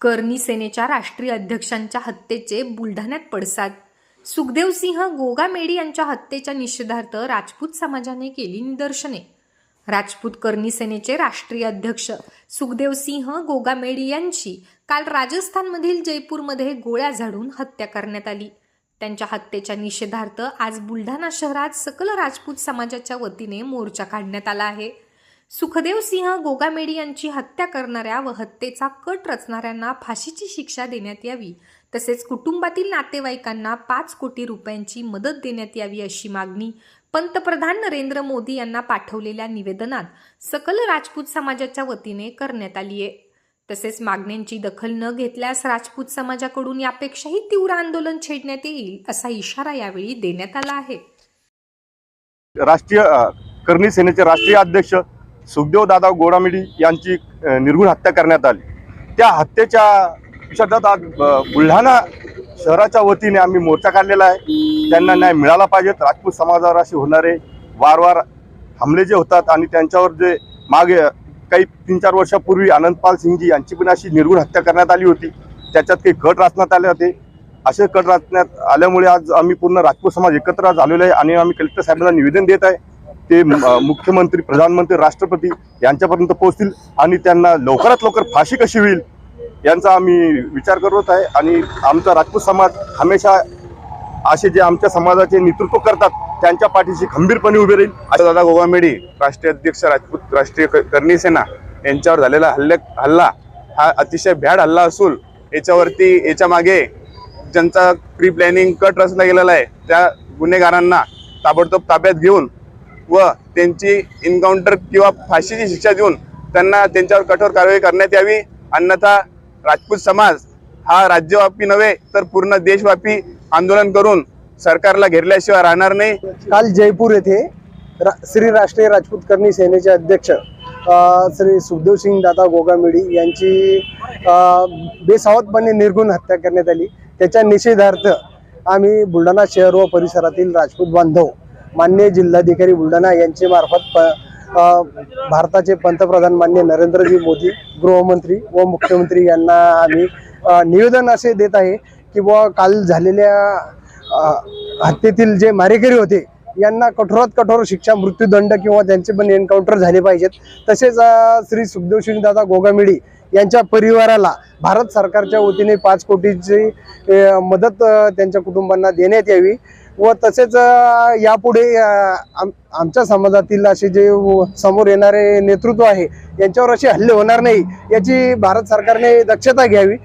करणी सेनेच्या राष्ट्रीय अध्यक्षांच्या हत्येचे बुलढाण्यात पडसाद. सुखदेवसिंह गोगामेडी यांच्या हत्येच्या निषेधार्थ राजपूत समाजाने केली निदर्शने. राजपूत करणी सेनेचे राष्ट्रीय अध्यक्ष सुखदेवसिंह गोगामेडी यांची काल राजस्थानमधील जयपूरमध्ये गोळ्या झाडून हत्या करण्यात आली. त्यांच्या हत्येच्या निषेधार्थ आज बुलढाणा शहरात सकल राजपूत समाजाच्या वतीने मोर्चा काढण्यात आला आहे. सुखदेव सिंह गोगामेडी यांची हत्या करणाऱ्या व हत्येचा कट रचणाऱ्यांना फाशीची शिक्षा देण्यात यावी. तसेच कुटुंबातील नातेवाईकांना पाच कोटी रुपयांची मदत देण्यात यावी अशी मागणी पंतप्रधान नरेंद्र मोदी यांना पाठवलेल्या निवेदनात सकल राजपूत समाजाच्या वतीने करण्यात आली आहे. तसेच मागण्यांची दखल न घेतल्यास राजपूत समाजाकडून यापेक्षाही तीव्र आंदोलन छेडण्यात येईल असा इशारा यावेळी देण्यात आला आहे. राष्ट्रीय करणी सेनेचे राष्ट्रीय अध्यक्ष सुखदेव दादा गोडामिडी यांची निर्गुण निर्घुण हत्या करण्यात आली. त्या हत्येच्या शब्दात आज बुलढाणा शहराच्या वतीने आम्ही मोर्चा काढलेला आहे. त्यांना न्याय मिळाला पाहिजे. राजपूत समाजावर असे होणारे वारंवार हमले जे होतात आणि त्यांच्यावर जे मागे काही तीन चार वर्षापूर्वी आनंदपाल सिंगजी यांची पण अशी निर्घुण हत्या करण्यात आली होती. त्याच्यात काही कट रचण्यात आले होते. असे कट रचण्यात आल्यामुळे आज आम्ही पूर्ण राजपूत समाज एकत्र झालेलो आहे आणि आम्ही कलेक्टर साहेबांना निवेदन देत आहे. ते मुख्यमंत्री प्रधानमंत्री राष्ट्रपती यांच्यापर्यंत पोहोचतील आणि त्यांना लवकरात लवकर फाशी कशी होईल यांचा आम्ही विचार करत आहे. आणि आमचा राजपूत समाज हमेशा असे जे आमच्या समाजाचे नेतृत्व करतात त्यांच्या पाठीशी खंबीरपणे उभे राहील. आता दादा गोवामेडी राष्ट्रीय अध्यक्ष राजपूत राष्ट्रीय करणी सेना यांच्यावर झालेला हल्ले हल्ला हा अतिशय भ्याड हल्ला असून याच्यावरती याच्या मागे ज्यांचा प्री प्लॅनिंग कट रचला गेलेला आहे त्या गुन्हेगारांना ताबडतोब ताब्यात घेऊन व त्यांची इन्काउंटर किंवा फाशीची शिक्षा देऊन त्यांना त्यांच्यावर कठोर कारवाई करण्यात यावी. अन्यथा राजपूत समाज हा राज्यव्यापी नव्हे तर पूर्ण देशव्यापी आंदोलन करून सरकारला घेरल्याशिवाय राहणार नाही. काल जयपूर येथे रा श्री राष्ट्रीय राजपूत करणी सेनेचे अध्यक्ष श्री सुखदेव सिंग दादा गोगामेडी यांची बेसावतपणे बेसावधपणे निर्गुण हत्या करण्यात आली. त्याच्या निषेधार्थ आम्ही बुलढाणा शहर व परिसरातील राजपूत बांधव मान्य जिल्हाधिकारी बुलढाणा यांचे मार्फत प भारताचे पंतप्रधान मान्य नरेंद्रजी मोदी गृहमंत्री व मुख्यमंत्री यांना आम्ही निवेदन असे देत आहे की बुवा काल झालेल्या हत्येतील जे मारेकरी होते यांना कठोरात कठोर शिक्षा मृत्यूदंड किंवा त्यांचे पण एन्काउंटर झाले पाहिजेत. तसेच श्री सुखदेव सिंग दादा गोगामेडी यांच्या परिवाराला भारत सरकारच्या वतीने पाच कोटीची मदत त्यांच्या कुटुंबांना देण्यात यावी. व तसेच यापुढे आम आमच्या समाजातील असे जे समोर येणारे नेतृत्व आहे यांच्यावर असे हल्ले होणार नाही याची भारत सरकारने दक्षता घ्यावी.